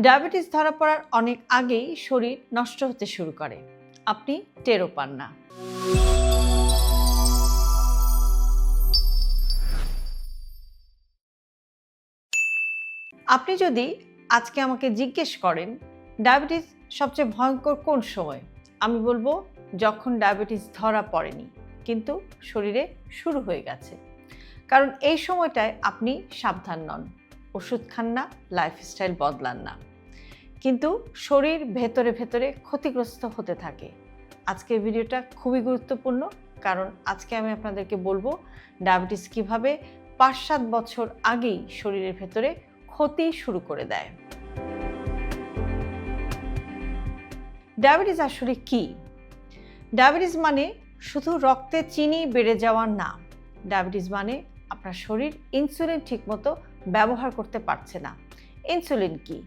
Diabetes ধরা পড়ার অনেক আগেই শরীর নষ্ট হতে শুরু করে। আপনি টেরও পান না। আপনি যদি আজকে আমাকে জিজ্ঞেস করেন, ডায়াবেটিস সবচেয়ে ভয়ঙ্কর কোন সময়? আমি বলব, যখন ডায়াবেটিস ধরা পড়েনি, কিন্তু শরীরে শুরু হয়ে গেছে। কারণ এই সময়টায় আপনি সাবধান নন। ওষুধ খান না লাইফস্টাইল বদলান না। কিন্তু শরীর ভেতরে ভেতরে ক্ষতিগ্রস্ত হতে থাকে। আজকের ভিডিওটা খুবই গুরুত্বপূর্ণ, কারণ আজকে আমি আপনাদেরকে বলব ডায়াবেটিস কীভাবে পাঁচ সাত বছর আগেই শরীরের ভেতরে ক্ষতি শুরু করে দেয়। ডায়াবেটিস আসলে কি? ডায়াবেটিস মানে শুধু রক্তে চিনি বেড়ে যাওয়া না। ডায়াবেটিস মানে আপনার শরীর ইনসুলিন ঠিকমতো ব্যবহার করতে পারছে না। ইনসুলিন কি?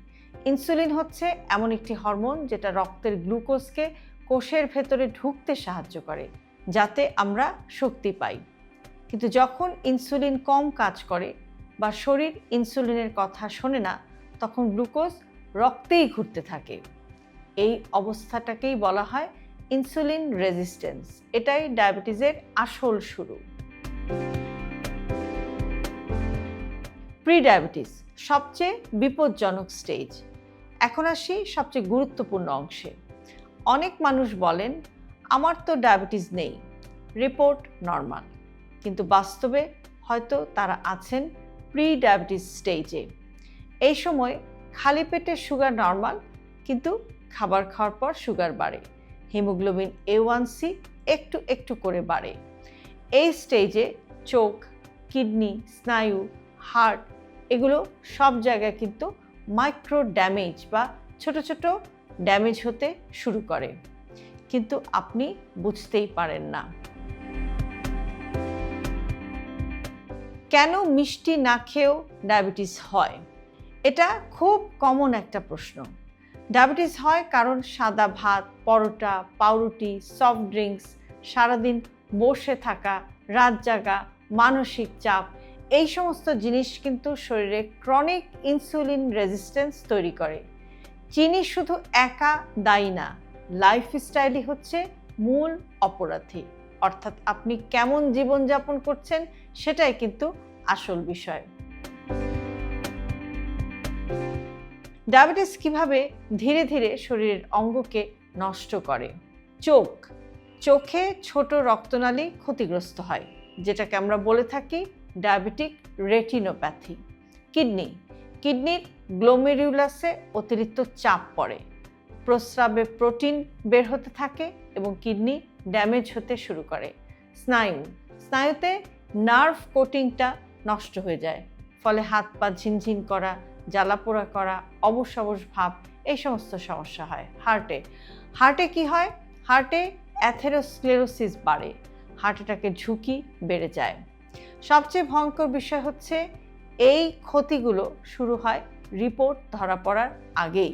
ইনসুলিন হচ্ছে এমন একটি হরমোন যেটা রক্তের গ্লুকোজকে কোষের ভেতরে ঢুকতে সাহায্য করে, যাতে আমরা শক্তি পাই। কিন্তু যখন ইনসুলিন কম কাজ করে বা শরীর ইনসুলিনের কথা শোনে না, তখন গ্লুকোজ রক্তেই ঘুরতে থাকে। এই অবস্থাটাকেই বলা হয় ইনসুলিন রেজিস্ট্যান্স। এটাই ডায়াবেটিসের আসল শুরু। প্রি ডায়াবেটিস সবচেয়ে বিপজ্জনক স্টেজ। এখন আসি সবচেয়ে গুরুত্বপূর্ণ অংশে। অনেক মানুষ বলেন, আমার তো ডায়াবেটিস নেই। Report normal. কিন্তু বাস্তবে হয়তো তারা আছেন প্রি ডায়াবেটিস স্টেজে। এই সময় খালি পেটে সুগার নর্মাল, কিন্তু খাবার খাওয়ার পর সুগার বাড়ে। হিমোগ্লোবিন এ ওয়ান সি একটু একটু করে বাড়ে। এই স্টেজে চোখ, কিডনি, স্নায়ু, হার্ট এগুলো সব জায়গায় কিন্তু মাইক্রো ড্যামেজ বা ছোট ছোট ড্যামেজ হতে শুরু করে। কিন্তু আপনি বুঝতেই পারেন না। কেন মিষ্টি না খেয়েও ডায়াবেটিস হয়? এটা খুব কমন একটা প্রশ্ন। ডায়াবেটিস হয় কারণ সাদা ভাত, পরোটা, পাউরুটি সফট ড্রিঙ্কস সারাদিন বসে থাকা, রাত জাগা, মানসিক চাপ এই সমস্ত জিনিস কিন্তু শরীরে ক্রনিক ইনসুলিন রেজিস্ট্যান্স তৈরি করে। চিনি শুধু একা দায়ী না লাইফস্টাইলই হচ্ছে মূল অপরাধী। অর্থাৎ আপনি কেমন জীবনযাপন করছেন সেটাই কিন্তু আসল বিষয়। ডায়াবেটিস কীভাবে ধীরে ধীরে শরীরের অঙ্গকে নষ্ট করে? চোখ। চোখে ছোট রক্তনালী ক্ষতিগ্রস্ত হয়, যেটাকে আমরা বলে থাকি ডায়াবেটিক রেটিনোপ্যাথি। কিডনি, কিডনির গ্লোমেরিউলাসে অতিরিক্ত চাপ পড়ে। প্রস্রাবে প্রোটিন বের হতে থাকে এবং কিডনি ড্যামেজ হতে শুরু করে। স্নায়ু, স্নায়ুতে নার্ভ কোটিংটা নষ্ট হয়ে যায়। ফলে হাত পা ঝিনঝিন করা জ্বালাপোড়া করা অবশ ভাব, এই সমস্ত সমস্যা হয়। হার্টে হার্টে কি হয়? হার্টে অ্যাথেরোস্ক্লেরোসিস বাড়ে। হার্ট অ্যাটাকের ঝুঁকি বেড়ে যায়। সবচেয়ে ভয়ঙ্কর বিষয় হচ্ছে এই ক্ষতিগুলো শুরু হয় রিপোর্ট ধরা পড়ার আগেই।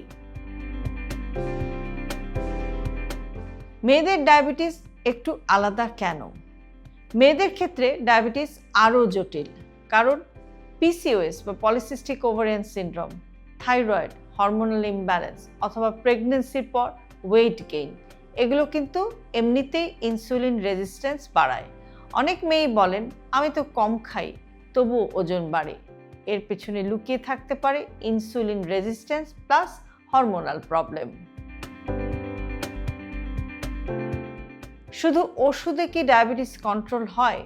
মেয়েদের ডায়াবেটিস একটু আলাদা কেন? মেয়েদের ক্ষেত্রে ডায়াবেটিস আরও জটিল, কারণ পিসিওএস বা polycystic ovarian syndrome thyroid hormonal imbalance অথবা প্রেগনেন্সির পর ওয়েট গেইন এগুলো কিন্তু এমনিতেই ইনসুলিন রেজিস্ট্যান্স বাড়ায়। অনেক মেয়েই বলেন, আমি তো কম খাই তবুও ওজন বাড়ে। এর পেছনে লুকিয়ে থাকতে পারে insulin resistance plus hormonal problem শুধু ওষুধে কি ডায়াবেটিস কন্ট্রোল হয়?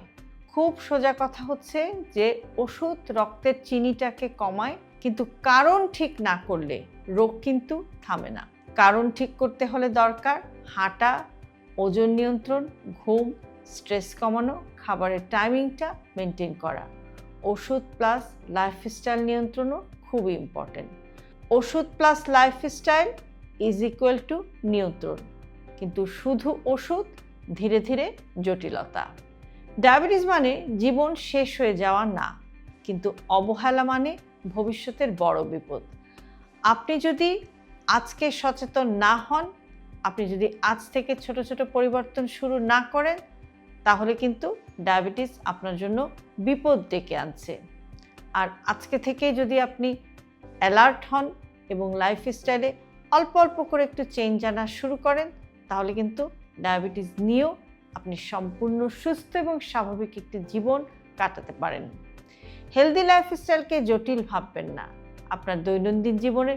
খুব সোজা কথা হচ্ছে যে ওষুধ রক্তের চিনিটাকে কমায়, কিন্তু কারণ ঠিক না করলে রোগ কিন্তু থামে না। কারণ ঠিক করতে হলে দরকার হাঁটা, ওজন নিয়ন্ত্রণ, ঘুম স্ট্রেস কমানো, খাবারের টাইমিংটা মেনটেন করা। ওষুধ প্লাস লাইফস্টাইল নিয়ন্ত্রণও খুব ইম্পর্টেন্ট। ওষুধ plus lifestyle is equal to নিয়ন্ত্রণ। কিন্তু শুধু ওষুধ, ধীরে ধীরে জটিলতা। ডায়াবেটিস মানে জীবন শেষ হয়ে যাওয়া না, কিন্তু অবহেলা মানে ভবিষ্যতের বড় বিপদ। আপনি যদি আজকে সচেতন না হন, আপনি যদি আজ থেকে ছোট ছোট পরিবর্তন শুরু না করেন তাহলে কিন্তু ডায়াবেটিস আপনার জন্য বিপদ ডেকে আনছে। আর আজকে থেকেই যদি আপনি অ্যালার্ট হন এবং লাইফস্টাইলে অল্প অল্প করে একটু চেঞ্জ আনা শুরু করেন, তাহলে কিন্তু ডায়াবেটিস নিয়েও আপনি সম্পূর্ণ সুস্থ এবং স্বাভাবিক একটি জীবন কাটাতে পারেন। হেলদি লাইফস্টাইলকে জটিল ভাববেন না। আপনার দৈনন্দিন জীবনে